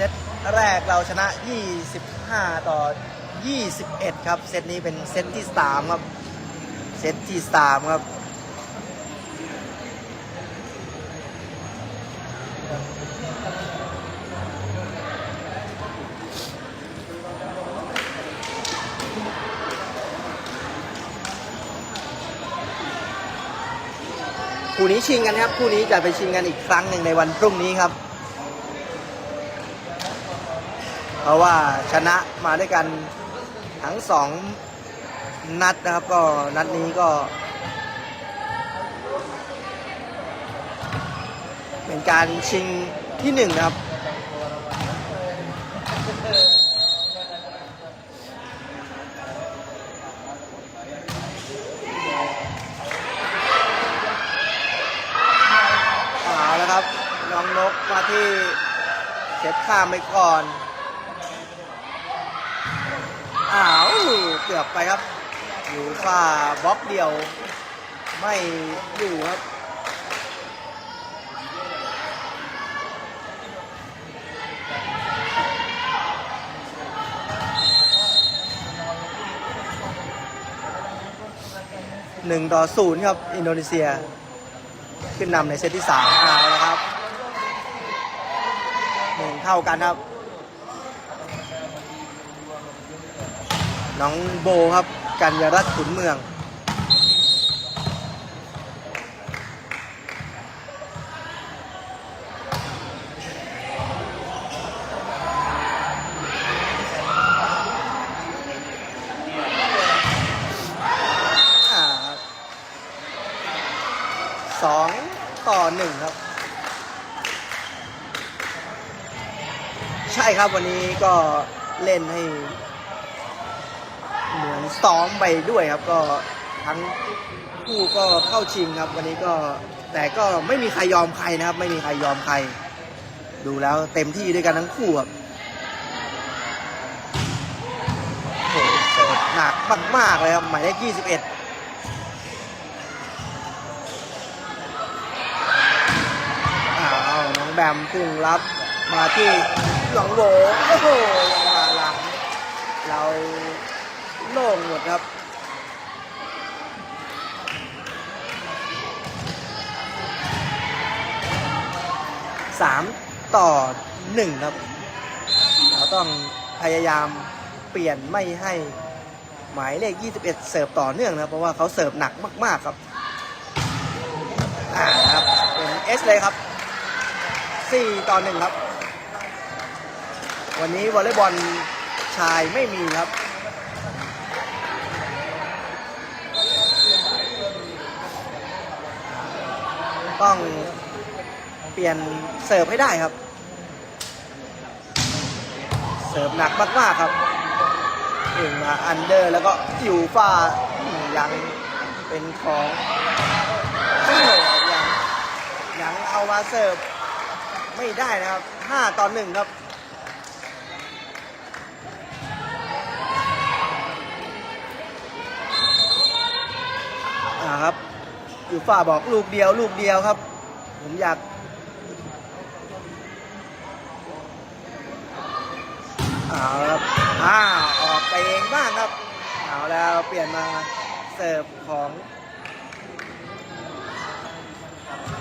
เซตแรกเราชนะ 25 ต่อ 21 ครับ เซตนี้เป็นเซตที่ 3 ครับ เซตที่ 3 ครับคู่นี้ชิงกันครับ คู่นี้จะไปชิงกันอีกครั้งหนึ่งในวันพรุ่งนี้ครับ เพ ราะว่าชนะมาด้วยกันทั้งสองนัดนะครับก็นัดนี้ก็ เป็นการชิงที่หนึ่งนะครับเอาแล้วครับน้องนกมาที่เช็ดข้ามไปก่อน อ้าว เกือบไปครับ อยู่ฝ้าบล็อกเดียว ไม่อยู่ครับหนึ่งต่อศูนย์ครับ อินโดนีเซีย ขึ้นนำในเซตที่สามเอาแล้วครับหนึ่งเท่ากันครับ น้องโบครับ กัญญารัตน์ขุนเมือง สองต่อหนึ่งครับ ใช่ครับวันนี้ก็เล่นให้ ซ้อมไปด้วยครับก็ทั้งคู่ก็เข้าชิงครับ วันนี้ก็แต่ก็ไม่มีใครยอมใครนะครับ ไม่มีใครยอมใคร ดูแล้วเต็มที่ด้วยกันทั้งคู่ครับโอ้โหเสิร์ฟหนักมากๆเลยครับหมายเลข21อ้าวน้องแบมพุ่งรับมาที่หลองโบโอ้โหมาหลังเรา โล่งหมดครับสามต่อหนึ่งครับ เราต้องพยายามเปลี่ยนไม่ให้หมายเลข 21 เสิร์ฟต่อเนื่องนะเพราะว่าเขาเสิร์ฟหนักมาก ๆ ครับ อ่าครับ เป็นเอสเลยครับ 4 ต่อ 1 ครับ วันนี้วอลเลย์บอลชายไม่มีครับ ต้องเปลี่ยนเสิร์ฟให้ได้ครับ เสิร์ฟหนักมากๆครับเองมาอันเดอร์แล้วก็อยู่ฟ้ายังเป็นของโอ้โหยังยังเอามาเสิร์ฟไม่ได้นะครับ 5 ต่อ1ครับอ่าครับ อยู่ฝ่าบอกลูกเดียวลูกเดียวครับ ผมอยากเอาครับอ้าออกไปเองบ้างครับเอาแล้วเปลี่ยนมาเสิร์ฟของ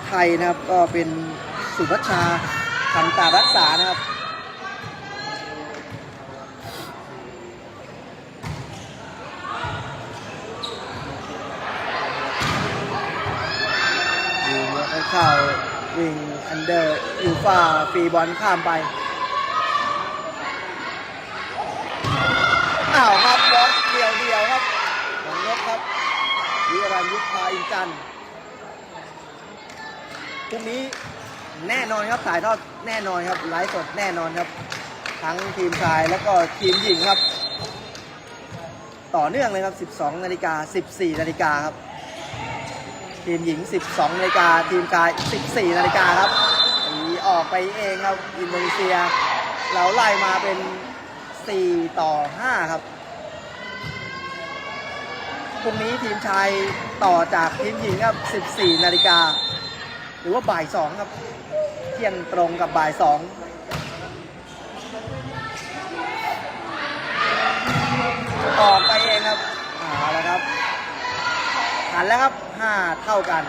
ไทยนะครับก็เป็นสุพัชชาคันตารักษานะครับ ยิงแล้วก็ เข้าวิ่งอันเดอร์ยูฟ่าฟรีบอลข้ามไปอ้าวครับบอลเดียวเดียวครับของนกครับวิรันยุทธาอินจันพรุ่งนี้แน่นอนครับถ่ายทอดแน่นอนครับไลฟ์สดแน่นอนครับ ทั้งทีมชายแล้วก็ทีมหญิงครับ ต่อเนื่องเลยครับ 12 นาฬิกา 14 นาฬิกาครับ ทีมหญิง 12นาฬิกาทีมชาย 14นาฬิกาครับตีออกไปเองครับอินโดนีเซีย เราไล่มาเป็น 4 ต่อ 5 ครับพรุ่งนี้ทีมชายต่อจากทีมหญิงครับ 14นาฬิกาหรือว่าบ่าย 2 ครับ เที่ยงตรงกับบ่าย 2ออกไปเองครับเอาละครับหันแล้วครับ 5 เท่ากัน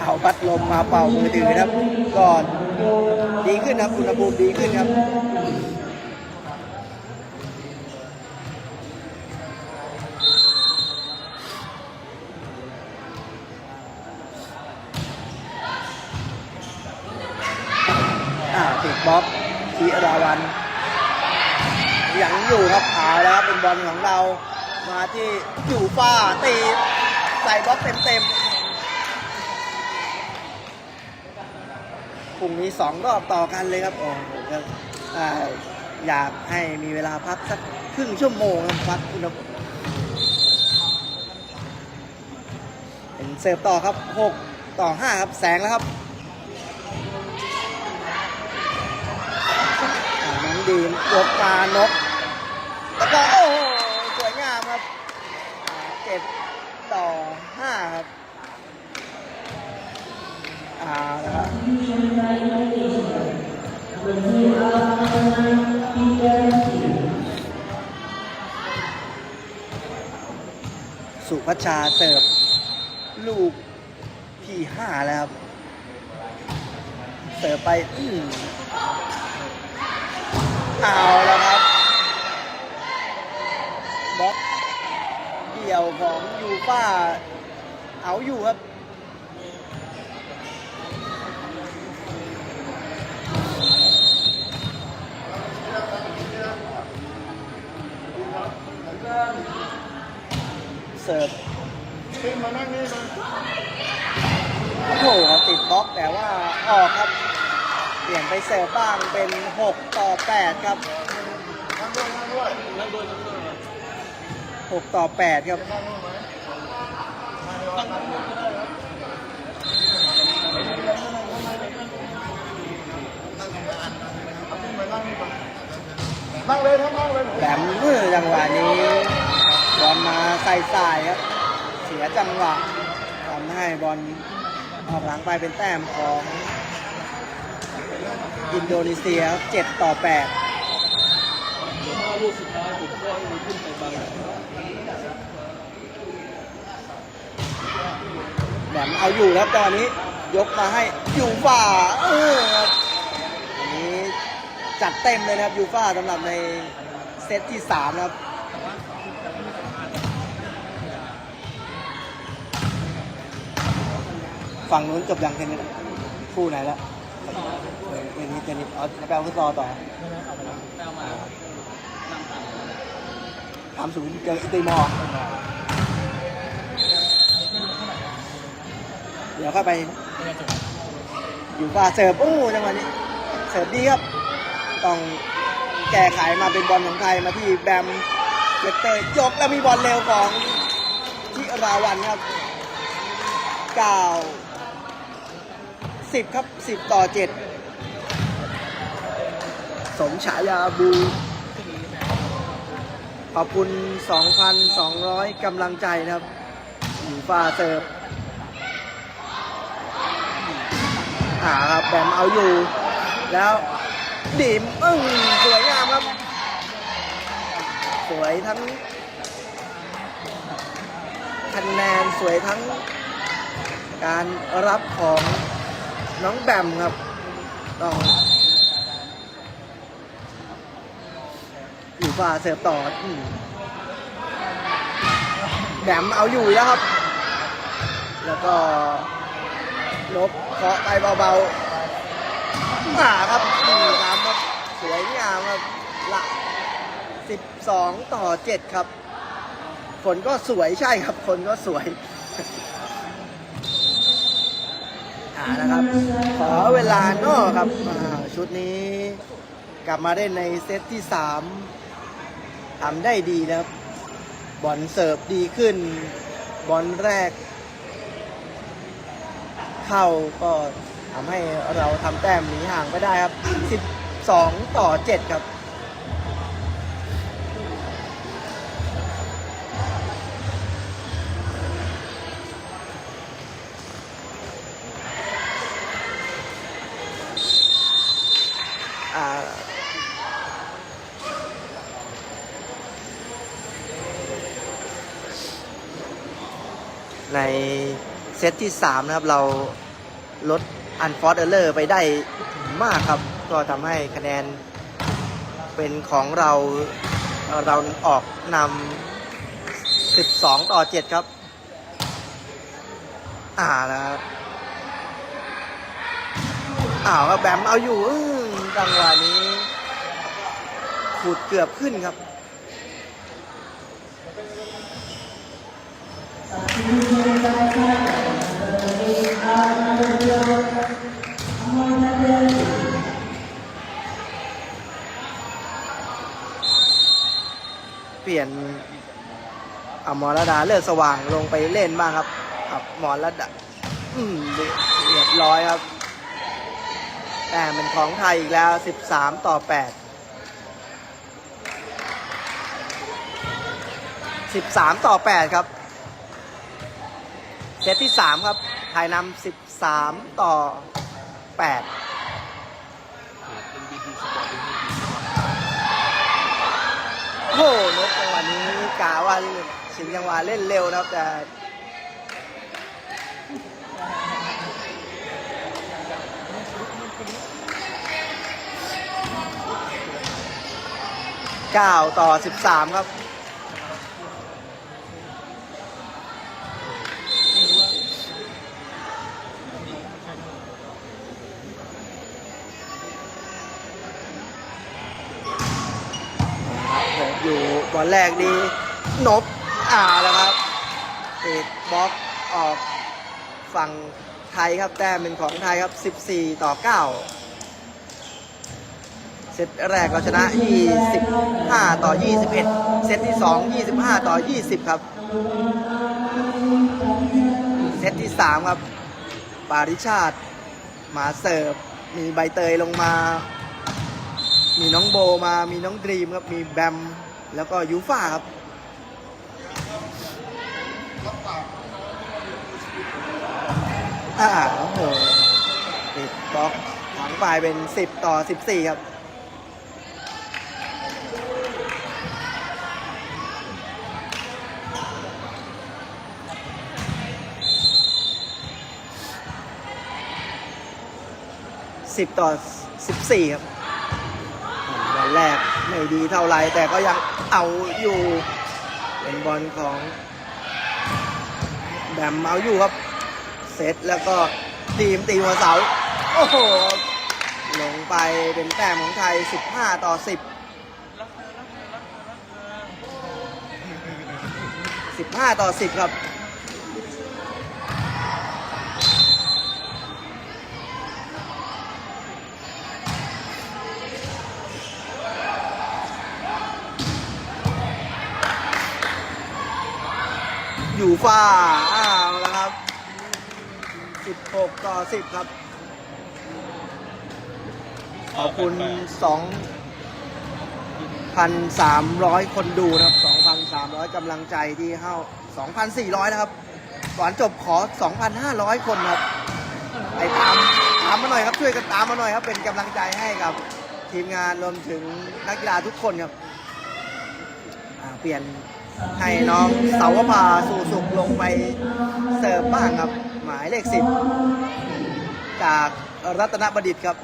เอาพัดลมมาเป่ามือถือนะครับ ก่อนดีขึ้นครับอุณหภูมิดีขึ้นครับอ่าติดบล็อกทีราวันยังอยู่ครับเอาแล้วครับเป็นบอลของเรา มาที่อยู่ฟ้าตีใส่บล็อกเต็มๆพรุ่งนี้สองรอบต่อกันเลยครับโอ้ก็อยากให้มีเวลาพักสักครึ่งชั่วโมงครับพักอุณหภูมิเป็นเสิร์ฟต่อครับ6ต่อ5ครับแสงแล้วครับน้องดีมยกมานกแล้วก็โอ้โหสวยงามครับอ่าเจ็ดต่อห้าครับาแล้วครับสุพัชชาเสิร์ฟลูกที่ห้าแล้วครับ เสิร์ฟไป อืมเอาแล้วครับบล็อกเดี่ยวของยูฟ่าเอาอยู่ครับ เสิร์ฟขึ้นมานั่งนี่มาโอ้โหครับติดบล็อกแต่ว่าออกครับ เปลี่ยนไปเสิร์ฟบ้างเป็น 6 ต่อ 8 ครับนั่งด้วยนั่งด้วย6ต่อ 8 ครับนั่งด้วยไหมมาเดี๋ยวนั่งด้วยก็ได้ครับเอาขึ้นมานั่งนี่มานั่งเลยครับนั่งเลยแหลมมือจังหวะนี้บอล มาใส่สายครับ เสียจังหวะทำให้บอลออกหลังไปเป็นแต้มของอินโดนีเซียครับ7ต่อ8ลูกสุดท้ายผมก็ให้มันขึ้นไปบังแหลมเอาอยู่แล้วตอนนี้ยกมาให้ยูฟ่าเออครับอันนี้จัดเต็มเลยนะครับยูฟ่าสำหรับในเซตที่3นะครับ ฝั่งนู้นจบยังเทนนิสคู่ไหนแล้วเออเทนนิสเทนนิสเอาแปลฟุตซอลต่อทำศูนย์เจออิติมอร์เดี๋ยวเข้าไปอยู่ฟ้าเสิร์ฟโอ้จังหวะนี้เสิร์ฟดีครับ ต้องแก้ไขมาเป็นบอลของไทยมาที่แบมเวกเตอร์ยกแล้วมีบอลเร็วของทิราวันครับ 9 10ครับ10ต่อ7สมฉายาบู ขอบคุณ 2,200 กำลังใจนะครับอยู่ฟ้าเสิร์ฟอ่าครับแบมเอาอยู่ แล้วดิมอึ้งสวยงามครับ สวยทั้งคะแนนสวยทั้งการรับของ น้องแบมครับต้องอยู่ฝ่าเสิร์ฟต่อแบมเอาอยู่แล้วครับ แล้วก็ลบเคาะไปเบาๆมาครับนี่ครับครับสวยงามครับละ12ต่อ7ครับ คนก็สวยใช่ครับ คนก็สวย อ่านะครับ ขอเวลานอกครับอ่าชุดนี้กลับมาได้ในเซตที่3ทำได้ดีนะครับ บอลเสิร์ฟดีขึ้น บอลแรก เข้าก็ทำให้เราทำแต้มหนีห่างไปได้ครับ 12 ต่อ 7 ครับ อ่า ใน เซตที่ 3 นะครับ เราลดอันฟอร์ดเออร์เลอร์ไปได้มากครับ ก็ทำให้คะแนนเป็นของเราเราออกนำ 12 ต่อ 7 ครับ อ่าแล้วครับอ้าวครับแบมเอาอยู่จังหวะนี้ขูดเกือบขึ้นครับเป ลี่ยนอมอระดาเลือดสว่างลงไปเล่นบ้างครับกับมอระดาอืมเรียบร้อยครับ แต่เป็นของไทยอีกแล้ว 13 ต่อ 8 13 ต่อ 8 ครับ เซตที่ 3 ครับ ไทยนำ13 ต่อ 8 เป็นบีทีสปอร์ตเป็นบีที โอ้โหนกวันนี้กาว่าชิงยังหวาเล่นเร็วนะครับแต่เก้าต่อสิบสามครับ อยู่บอลแรกดีนบอ่าแล้วครับติดบล็อกออกฝั่งไทยครับแต้มเป็นของไทยครับ 14 ต่อ 9 เซตแรกเราชนะ 25 ต่อ 21 เซตที่ 2 25 ต่อ 20 ครับ เซตที่ 3 ครับ ปาริชาติมาเสิร์ฟ มีใบเตยลงมา มีน้องโบมา มีน้องดรีมครับ มีแบม แล้วก็ยูฟ่าครับอ่าโอ้โหติดบล็อกถังไปเป็น 10 ต่อ 14 ครับ10ต่อ14ครับบอลแรกไม่ดีเท่าไรแต่ก็ยัง เอาอยู่เป็นบอลของแบมเอาอยู่ครับ เซตแล้วก็ทีมตีหัวเสา โอ้โห ลงไปเป็นแต้มของไทย 15 ต่อ 10 15 ต่อ 10 ครับ ฟ้า อ้าวแล้วครับ 16 ต่อ 10 ครับ ขอบคุณ 2,300 คนดูนะครับ 2,300กำลังใจที่เข้า 2,400 นะครับก่อนจบขอ 2,500 คนครับ ไปตามตามมาหน่อยครับ ช่วยกันตามมาหน่อยครับ เป็นกำลังใจให้กับทีมงานรวมถึงนักกีฬาทุกคนครับเปลี่ยน ให้น้องเสาวภาสู่สุขลงไปเสิร์ฟบ้างครับ หมายเลขสิบจากรัตนบดิตครับ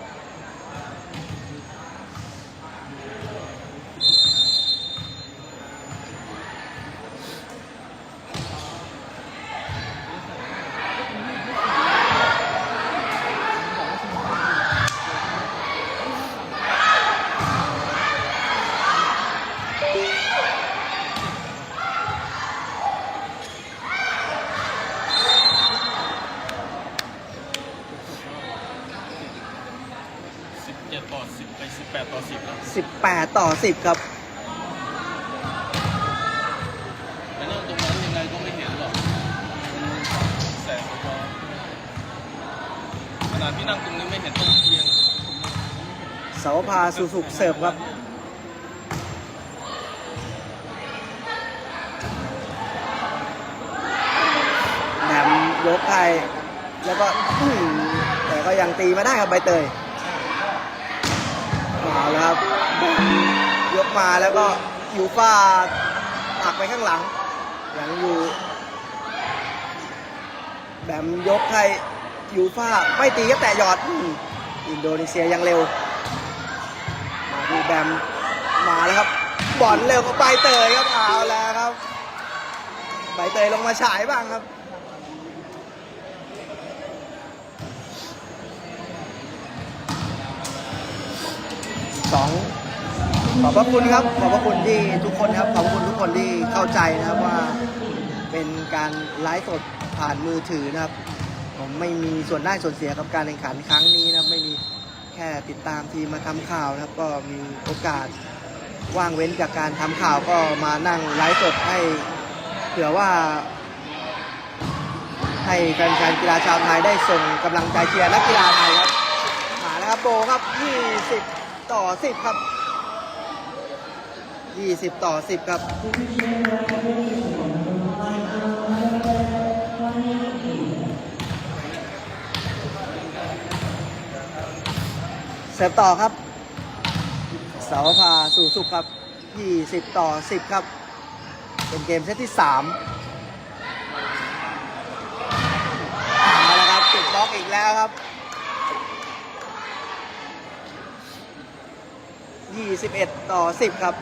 เจ็ดต่อสิบไปสิบแปดต่อสิบแล้ว18 ต่อ 10 ครับแต่นั่งตรงนั้นยังไงก็ไม่เห็นหรอกแสงสะท้อนขนาดพี่นั่งตรงนี้ไม่เห็นต้นเทียนเสาวภาสู่สุขเสิร์ฟครับ แหนมยกไปแล้วก็อื้อหือแต่ก็ยังตีมาได้ครับใบเตย มาแล้วครับยกมาแล้วก็อยู่ฟ่าผลักไปข้างหลัง ยังอยู่ แบมยกให้อยู่ฟ่าไม่ตีก็แต่หยอด อินโดนีเซียยังเร็ว มาดูแบมมาแล้วครับ บอลเร็วกับใบเตยครับเอาแล้วครับใบเตยลงมาฉายบ้างครับ สองขอบพระคุณครับ ขอบพระคุณที่ทุกคนครับ ขอบพระคุณทุกคนที่เข้าใจนะครับว่าเป็นการไลฟ์สดผ่านมือถือนะครับ ผมไม่มีส่วนได้ส่วนเสียกับการแข่งขันครั้งนี้นะครับ ไม่มีแค่ติดตามทีมมาทำข่าวนะครับ ก็มีโอกาสว่างเว้นจากการทำข่าวก็มานั่งไลฟ์สดให้เผื่อว่า ให้แฟนๆกีฬาชาวไทยได้ส่งกำลังใจเชียร์นักกีฬาไทยครับมาแล้วครับโบครับ20 ต่อ 10 ครับ 20 ต่อ 10 ครับ เสร์ฟต่อครับ เสาพาสู่สุขครับ 20 ต่อ 10 ครับ เป็นเกมเซตที่3เอาละครับติดบล็อกอีกแล้วครับ 21 ต่อ 10 ครับ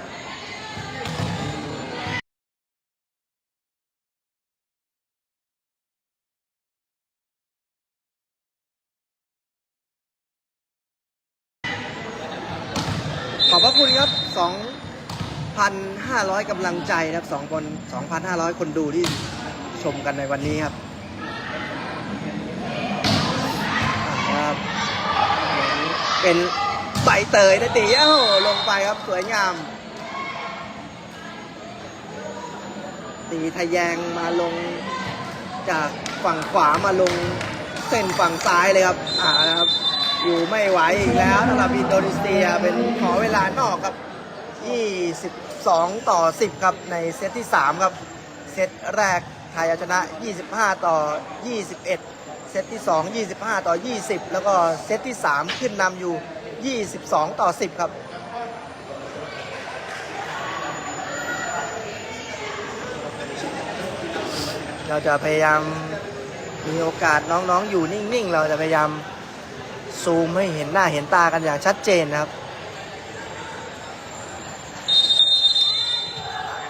ขอบพระคุณครับ 2,500 กำลังใจนะครับ2คน2,500 คนดูที่ชมกันในวันนี้ครับครับ เป็น ใบเตยนะตีเอ้าลงไปครับสวยงาม ตีทะแยงมาลง จากฝั่งขวามาลงเส้นฝั่งซ้ายเลยครับ อ่านะครับ อยู่ไม่ไหวอีกแล้วสำหรับอินโดนีเซียเป็นขอเวลานอกครับ 22 ต่อ 10 ครับ ในเซตที่ 3 ครับ เซตแรกไทยเอาชนะ 25 ต่อ 21 เซตที่ 2 25 ต่อ 20 แล้วก็เซตที่ 3 ขึ้นนำอยู่ 22 ต่อ 10 ครับเราจะพยายามมีโอกาสน้องๆ อยู่นิ่งๆ เราจะพยายามซูมให้เห็นหน้าเห็นตากันอย่างชัดเจนนะครับ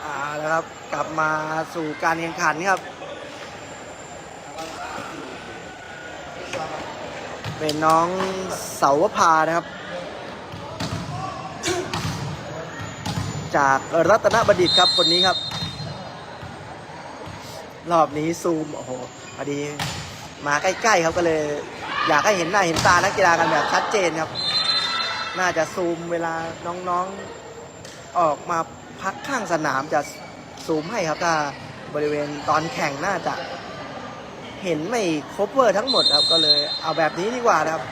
เอาแล้วครับกลับมาสู่การแข่งขันครับ เป็นน้องเสาวภานะครับ จากรัตนบดิตครับคนนี้ครับ รอบนี้ซูม โอ้โหพอดีมาใกล้ๆครับก็เลย อยากให้เห็นหน้าเห็นตานักกีฬากันแบบชัดเจนครับ น่าจะซูมเวลาน้องๆออกมาพักข้างสนามจะซูมให้ครับถ้าบริเวณตอนแข่งน่าจะ เห็นไม่ครบเวอร์ทั้งหมดครับก็เลยเอาแบบนี้ดีกว่านะครับ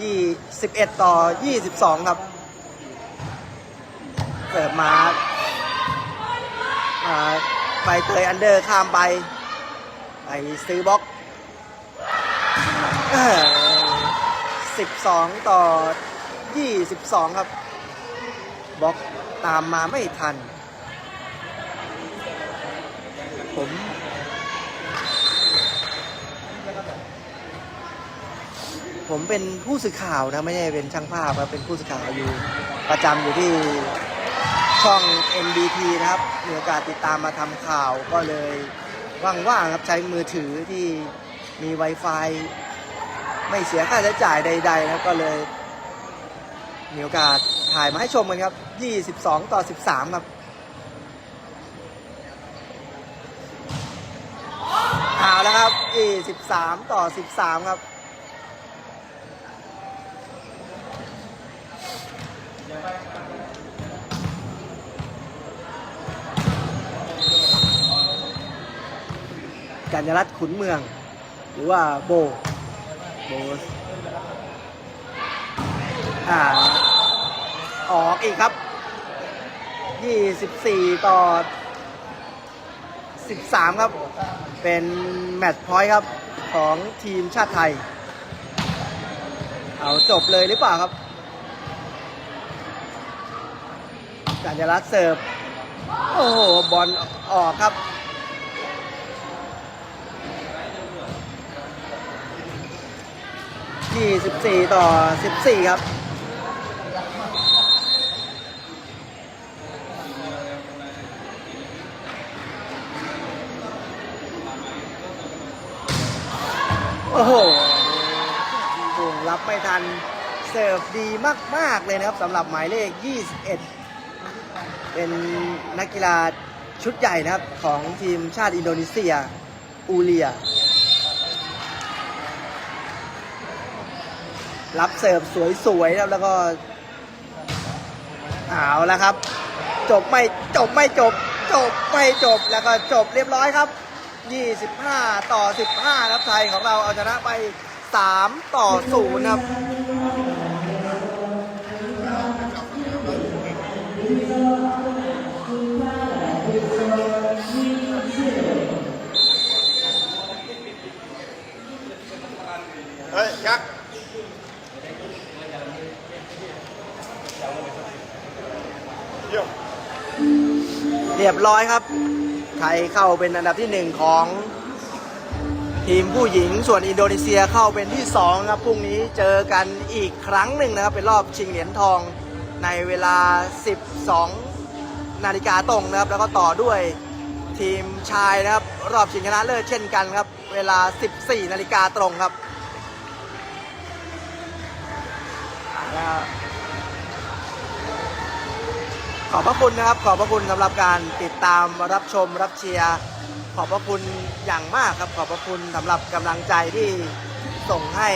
ยี่สิบเอ็ดต่อยี่สิบสองครับ เสิร์ฟมาไปเตยอันเดอร์ข้ามไป ไปซื้อบล็อกสิบสองต่อยี่สิบสองครับ บล็อกตามมาไม่ทัน ผมผมเป็นผู้สื่อข่าวนะไม่ใช่เป็นช่างภาพเป็นผู้สื่อข่าวอยู่ประจำอยู่ที่ ช่อง NBT นะครับมีโอกาสติดตามมาทำข่าวก็เลยว่างๆครับใช้มือถือที่มี Wi-Fi ไม่เสียค่าใช้จ่ายใดๆนะก็เลย มีโอกาสถ่ายมาให้ชมกันครับ 22 ต่อ 13 ครับเอาแล้วครับ 23 ต่อ 13 ครับ กัญญรัตน์ขุนเมือง หรือว่าโบโบอ่าออกอีกครับ 24 ต่อ 13 ครับ เป็นแมตช์พอยต์ครับของทีมชาติไทย เอาจบเลยหรือเปล่าครับกัญญรัตน์เสิร์ฟ โอ้โห บอลออกครับ 24 ต่อ 14 ครับโอ้โหปุ่งรับไม่ทัน เสิร์ฟดีมาก ๆ เลยนะครับสำหรับหมายเลข 21 เป็นนักกีฬาชุดใหญ่นะครับ ของทีมชาติอินโดนีเซีย อูเลีย รับเสิร์ฟสวยๆแล้วแล้วก็เอาแล้วครับ จบไม่จบไม่จบ จบไม่จบแล้วก็จบเรียบร้อยครับ 25 ต่อ 15 ครับไทยของเราเอาชนะไป 3 ต่อ0ครับ รียบร้อยครับ ไทยเข้าเป็นอันดับที่หนึ่งของทีมผู้หญิงส่วนอินโดนีเซียเข้าเป็นที่สองครับพรุ่งนี้เจอกันอีกครั้งหนึ่งนะครับ เป็นรอบชิงเหรียญทองในเวลา 12 นาฬิกาตรงนะครับ แล้วก็ต่อด้วยทีมชายนะครับ รอบชิงชนะเลิศเช่นกันครับ เวลา 14 นาฬิกาตรงครับ ขอบพระคุณนะครับ ขอบพระคุณสำหรับการติดตามรับชมรับเชียร์ขอบพระคุณอย่างมากครับ ขอบพระคุณสำหรับกำลังใจที่ส่งให้